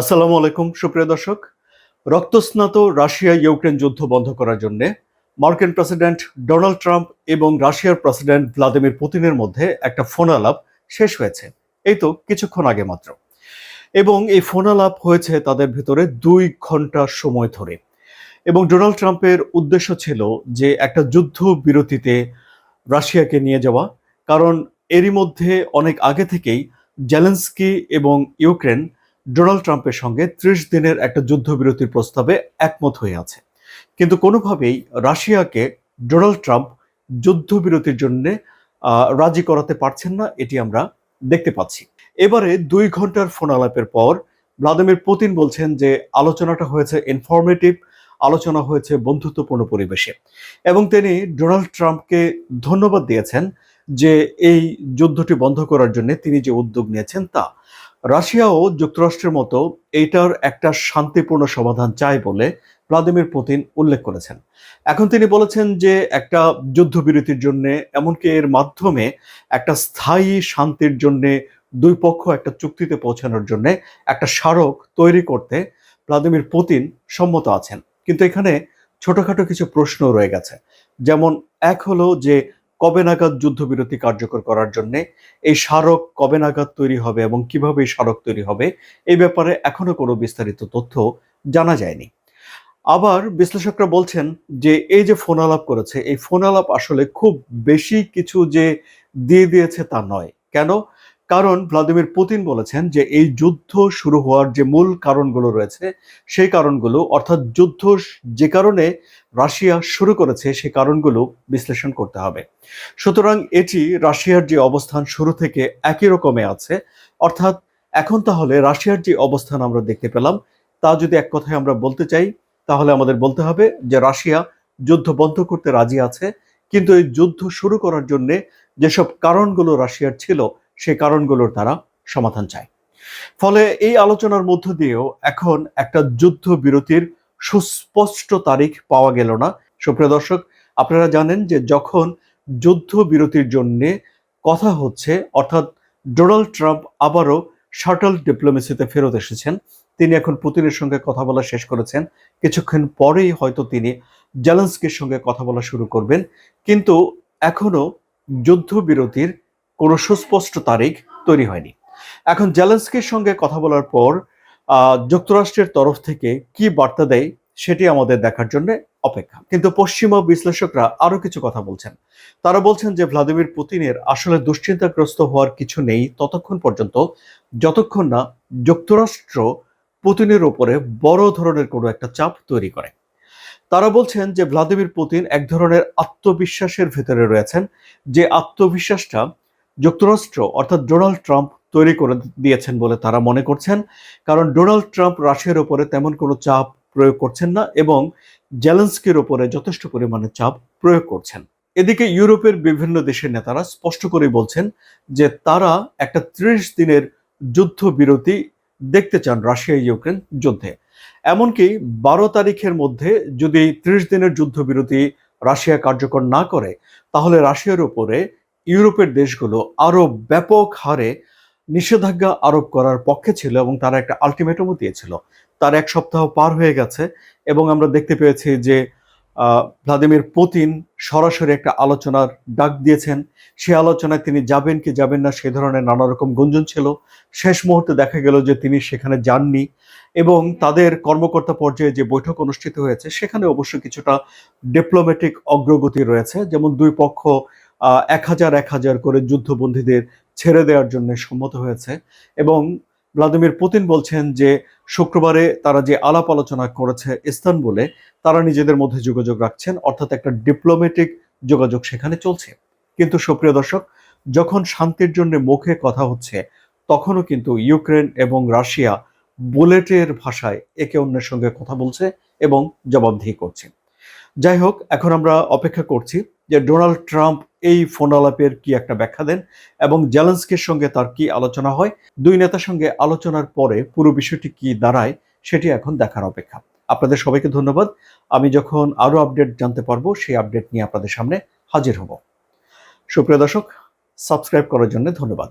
আসসালামু আলাইকুম, সুপ্রিয় দর্শক। রক্তস্নাত রাশিয়া ইউক্রেন যুদ্ধ বন্ধ করার জন্য মার্কিন প্রেসিডেন্ট ডোনাল্ড ট্রাম্প এবং রাশিয়ার প্রেসিডেন্ট ভ্লাদিমির পুতিনের মধ্যে একটা ফোন আলাপ শেষ হয়েছে। এই তো কিছুক্ষণ আগে মাত্র। এবং এই ফোন আলাপ হয়েছে তাদের ভিতরে দুই ঘণ্টা সময় ধরে। এবং ডোনাল্ড ট্রাম্পের উদ্দেশ্য ছিল যে একটা যুদ্ধ বিরতিতে রাশিয়াকে নিয়ে যাওয়া। কারণ এরই মধ্যে অনেক আগে থেকেই জেলেন্সকি এবং ইউক্রেন ডোনাল্ড ট্রাম্পের সঙ্গে ত্রিশ দিনের একটা যুদ্ধবিরতির প্রস্তাবে একমত হয়ে আছে। কিন্তু কোনোভাবেই রাশিয়াকে ডোনাল্ড ট্রাম্প যুদ্ধবিরতির জন্যে রাজি করাতে পারছেন না, এটি আমরা দেখতে পাচ্ছি। এবারে দুই ঘণ্টার ফোন আলাপের পর ভ্লাদিমির পুতিন বলছেন যে আলোচনাটা হয়েছে ইনফরমেটিভ আলোচনা হয়েছে বন্ধুত্বপূর্ণ পরিবেশে। এবং তিনি ডোনাল্ড ট্রাম্পকে ধন্যবাদ দিয়েছেন যে এই যুদ্ধটি বন্ধ করার জন্য তিনি যে উদ্যোগ নিয়েছেন তা। রাশিয়াও যুক্তরাষ্ট্রের মতো এইটার একটা শান্তিপূর্ণ সমাধান চায় বলে ভ্লাদিমির পুতিন উল্লেখ করেছেন। এখন তিনি বলেছেন যে একটা যুদ্ধবিরতির জন্য, এমনকি এর মাধ্যমে একটা স্থায়ী শান্তির জন্য, দুই পক্ষ একটা চুক্তিতে পৌঁছানোর জন্য একটা স্মারক তৈরি করতে ভ্লাদিমির পুতিন সম্মত আছেন। কিন্তু এখানে ছোটখাটো কিছু প্রশ্ন রয়ে গেছে। যেমন, এক হলো যে কবে নাগাদ যুদ্ধবিরতি কার্যকর করার জন্য এই স্মারক কবে নাগাদ তৈরি হবে এবং কীভাবে এই স্মারক তৈরি হবে, এই ব্যাপারে এখনও কোনো বিস্তারিত তথ্য জানা যায়নি। আবার বিশ্লেষকরা বলছেন যে, এই যে ফোন আলাপ করেছে, এই ফোন আলাপ আসলে খুব বেশি কিছু যে দিয়ে দিয়েছে তা নয়। কেন? কারণ ভ্লাদিমির পুতিন বলেছেন যে এই যুদ্ধ শুরু হওয়ার যে মূল কারণগুলো রয়েছে, সেই কারণগুলো, অর্থাৎ যুদ্ধ যে কারণে রাশিয়া শুরু করেছে, সেই কারণগুলো বিশ্লেষণ করতে হবে। সুতরাং এটি রাশিয়ার যে অবস্থান শুরু থেকে একই রকমে আছে, অর্থাৎ এখন তাহলে রাশিয়ার যে অবস্থান আমরা দেখতে পেলাম, তা যদি এক কথায় আমরা বলতে চাই, তাহলে আমাদের বলতে হবে যে রাশিয়া যুদ্ধ বন্ধ করতে রাজি আছে, কিন্তু এই যুদ্ধ শুরু করার জন্যে যেসব কারণগুলো রাশিয়ার ছিল সেই কারণগুলোর তারা সমাধান চায়। ফলে এই আলোচনার মধ্য দিয়েও এখন একটা যুদ্ধ বিরতির সুস্পষ্ট তারিখ পাওয়া গেল না। সুপ্রিয় দর্শক, আপনারা জানেন যে যখন যুদ্ধ বিরতির জন্য কথা হচ্ছে, অর্থাৎ ডোনাল্ড ট্রাম্প আবারও শাটল ডিপ্লোমেসিতে ফেরত এসেছেন, তিনি এখন পুতিনের সঙ্গে কথা বলা শেষ করেছেন। কিছুক্ষণ পরেই হয়তো তিনি জেলেন্সকির সঙ্গে কথা বলা শুরু করবেন। কিন্তু এখনও যুদ্ধবিরতির কোনো সুস্পষ্ট তারিখ তৈরি হয়নি। এখন জেলেন্সকির সঙ্গে কথা বলার পর যুক্তরাষ্ট্রের তরফ থেকে কি বার্তা দেয় সেটি আমাদের দেখার জন্য অপেক্ষা। কিন্তু পশ্চিমা বিশ্লেষকরা আরও কিছু কথা বলছেন। তারা বলছেন যে ভ্লাদিমির পুতিনের আসলে দুশ্চিন্তাগ্রস্ত হওয়ার কিছু নেই ততক্ষণ পর্যন্ত, যতক্ষণ না যুক্তরাষ্ট্র পুতিনের উপরে বড় ধরনের কোনো একটা চাপ তৈরি করে। তারা বলছেন যে ভ্লাদিমির পুতিন এক ধরনের আত্মবিশ্বাসের ভেতরে রয়েছেন, যে আত্মবিশ্বাসটা যুক্তরাষ্ট্র, অর্থাৎ ডোনাল্ড ট্রাম্প তৈরি করে দিয়েছেন বলে তারা মনে করছেন। কারণ ডোনাল্ড ট্রাম্প রাশিয়ার ওপরে তেমন কোনো চাপ প্রয়োগ করছেন না এবং জেলেন্সকির ওপরে যথেষ্ট পরিমাণে চাপ প্রয়োগ করছেন। এদিকে ইউরোপের বিভিন্ন দেশের নেতারা স্পষ্ট করে বলছেন যে তারা একটা ত্রিশ দিনের যুদ্ধ বিরতি দেখতে চান রাশিয়া ইউক্রেন যুদ্ধে। এমনকি বারো তারিখের মধ্যে যদি ত্রিশ দিনের যুদ্ধবিরতি রাশিয়া কার্যকর না করে, তাহলে রাশিয়ার উপরে ইউরোপের দেশগুলো আরও ব্যাপক হারে নিষেধাজ্ঞা আরোপ করার পক্ষে ছিল এবং তারা একটা আলটিমেটামও দিয়েছিল। তার এক সপ্তাহ পার হয়ে গেছে এবং আমরা দেখতে পেয়েছি যে ভ্লাদিমির পুতিন সরাসরি একটা আলোচনার ডাক দিয়েছেন। সে আলোচনায় তিনি যাবেন কি যাবেন না সে ধরনের নানা রকম গুঞ্জন ছিল। শেষ মুহূর্তে দেখা গেল যে তিনি সেখানে যাননি এবং তাদের কর্মকর্তা পর্যায়ে যে বৈঠক অনুষ্ঠিত হয়েছে, সেখানে অবশ্য কিছুটা ডিপ্লোম্যাটিক অগ্রগতি রয়েছে। যেমন দুই পক্ষ এক হাজার এক হাজার করে যুদ্ধবন্দীদের ছেড়ে দেওয়ার জন্য সম্মত হয়েছে। এবং ভ্লাদিমির পুতিন বলছেন যে, শুক্রবারে তারা যে আলাপ আলোচনা করেছে ইস্তানবুলে, তারা নিজেদের মধ্যে যোগাযোগ রাখছেন, অর্থাৎ একটা ডিপ্লোম্যাটিক যোগাযোগ সেখানে চলছে। কিন্তু সুপ্রিয় দর্শক, যখন শান্তির জন্য মুখে কথা হচ্ছে, তখনও কিন্তু ইউক্রেন এবং রাশিয়া বুলেটের ভাষায় একে অন্যের সঙ্গে কথা বলছে এবং জবাবদিহি করছে। যাই হোক, এখন আমরা অপেক্ষা করছি যে ডোনাল্ড ট্রাম্প এই ফোন আলাপের কি একটা ব্যাখ্যা দেন এবং জ্যালেন্সকের সঙ্গে তার কি আলোচনা হয়? দুই নেতার সঙ্গে আলোচনার পরে পুরো বিষয়টি কি দাঁড়ায় সেটি এখন দেখার অপেক্ষা। আপনাদের সবাইকে ধন্যবাদ। আমি যখন আরও আপডেট জানতে পারব সেই আপডেট নিয়ে আপনাদের সামনে হাজির হব। সুপ্রিয় দর্শক, সাবস্ক্রাইব করার জন্য ধন্যবাদ।